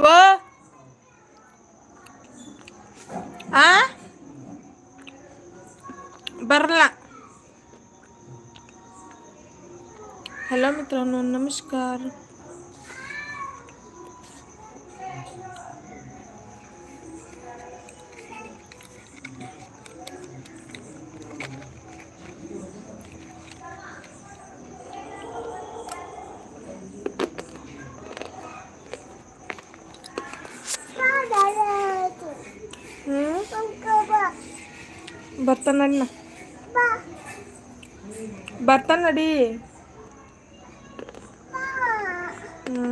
Wo? Ah? Barla. Halo, mitra metronom. Namaskar. ಬರ್ತಾನ ಬರ್ತಾನ ನಡಿ ಹ್ಞೂ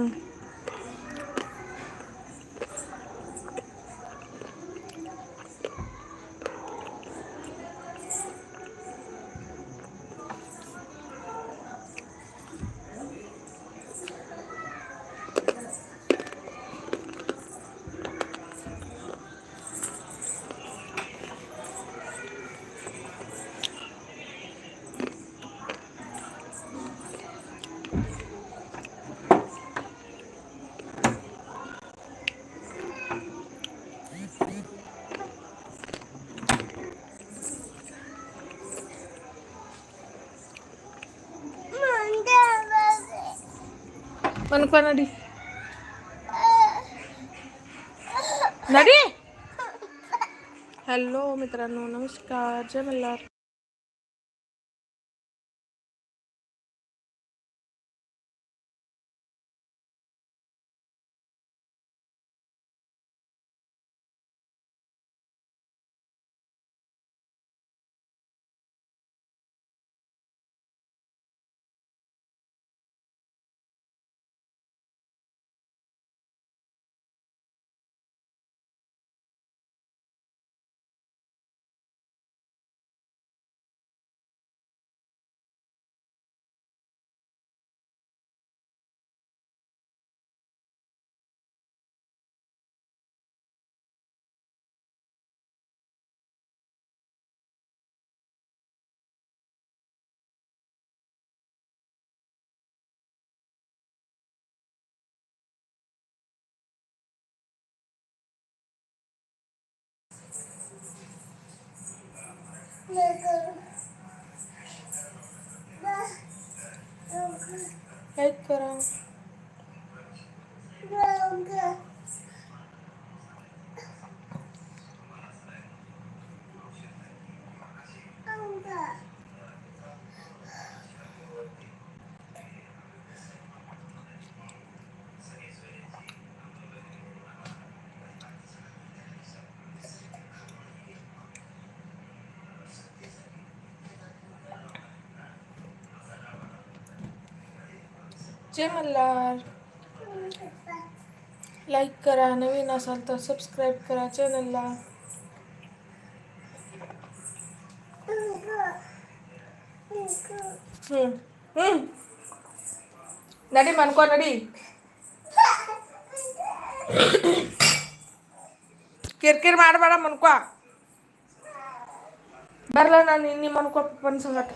पणको नडी नडी? हॅलो मित्रांनो नमस्कार. जय मल्हार. लाईक करा uh, uh, Jai Malhar. Like करा नवीन असाल तर सबस्क्राईब करा चॅनलला नडी मानको नडी? किरकिर मारबाडा मनको बरला ना निन्नी मनको पण संगट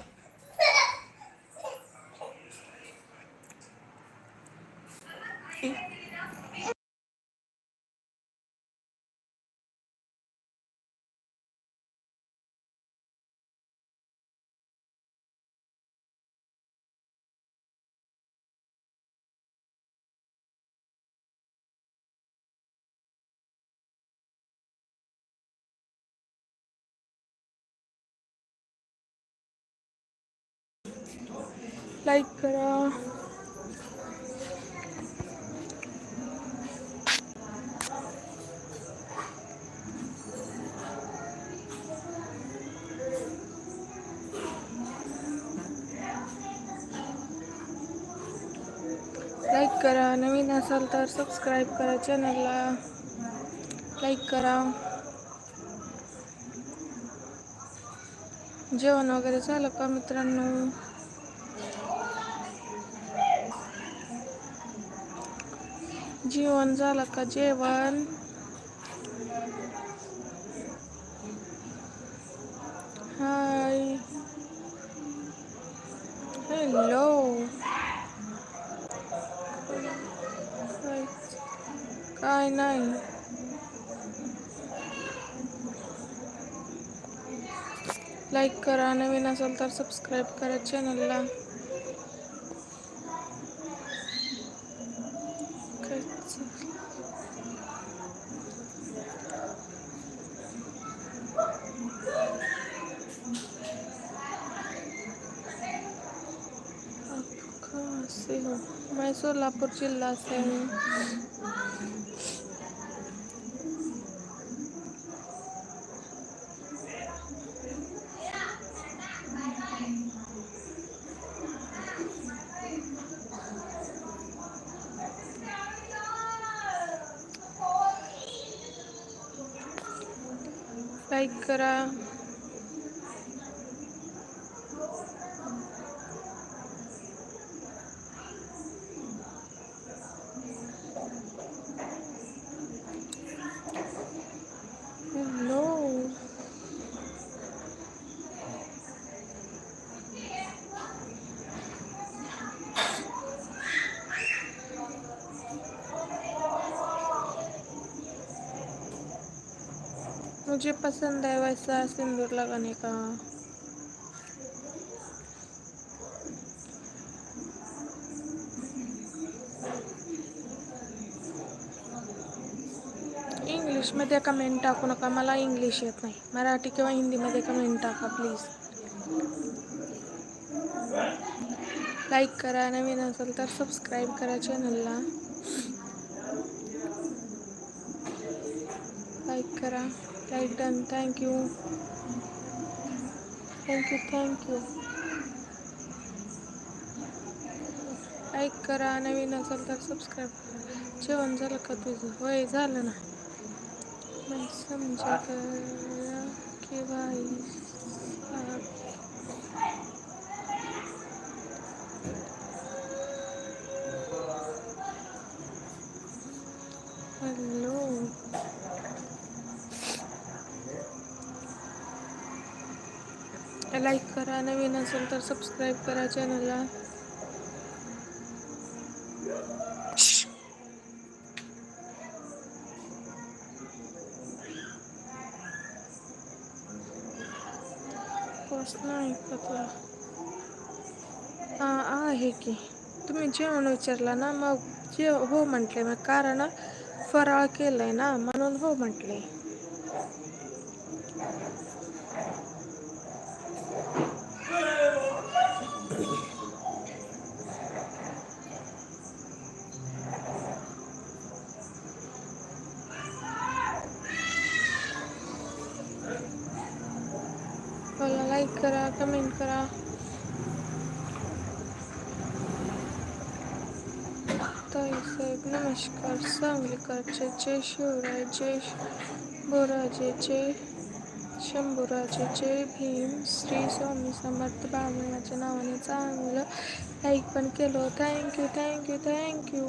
लाईक करा. लाईक करा. नवीन असाल तर सबस्क्राईब करा चॅनलला लाईक करा. जेवण वगैरे झालं का मित्रांनो? जीवन झालं का जेवण? हाय. हॅलो. काय नाही. लाईक करा नवीन असेल तर सबस्क्राईब करा चॅनलला से हो सोलापूर जिल्हा असेल लाईक करा हॅलो मुझे पसंद है वैसा सिंदूर लगाने का। इंग्लिशमध्ये कमेंट टाकू नका मला इंग्लिश येत नाही. मराठी किंवा हिंदीमध्ये कमेंट टाका प्लीज लाईक करा नवीन असेल तर सबस्क्राईब करा चॅनलला लाईक करा. Like done thank you thank you thank you like करा नवीन असेल तर सबस्क्राईब जेवण झालं का तुझं? होय झालं ना. मग समजा गया कि भाई साहब हॅलो लाईक करा. नवीन असेल तर सबस्क्राईब करा चॅनलला नाही हां आहे की. तुम्ही जेवण विचारला ना मग जे हो म्हटले मग कारण फराळ केलं आहे ना म्हणून हो म्हटले मला लाईक करा कमेंट करा. ताईसाहेब नमस्कार. सांगलीकरचे जय शिवराय जय बोराजे शंभूराजे जय भीम श्री स्वामी समर्थ बाबळाच्या नावाने चांगलं लाईक पण केलं. थँक्यू थँक्यू थँक्यू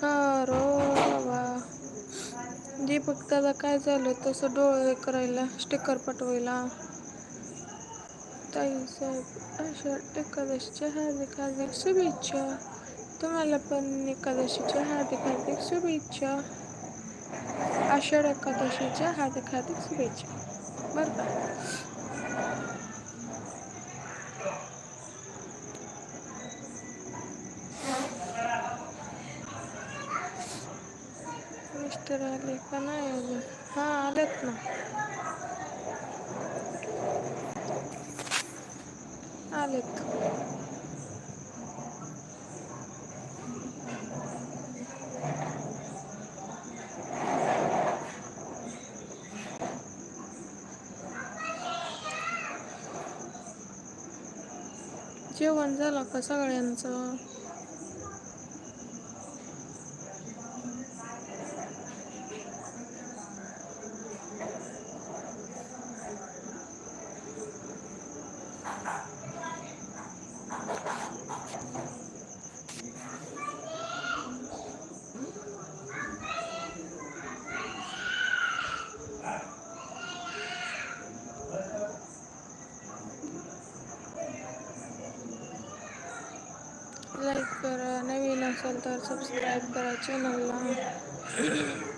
कारो दीपक दादा काय झालं? तसं डोळे करायला स्टिकर पटवायला. ताईसाहेब आषाढ एकादशीच्या हार्दिक हार्दिक शुभेच्छा तुम्हाला पण एकादशीच्या हार्दिक हार्दिक शुभेच्छा आषाढ एकादशीच्या हार्दिक हार्दिक शुभेच्छा बरं का मिस्टर आले का नाही अजून हां आलेत ना आलेत जेवण झालं का सगळ्यांचं Thank you नवीन असेल तर सबस्क्राईब करायचे चॅनलला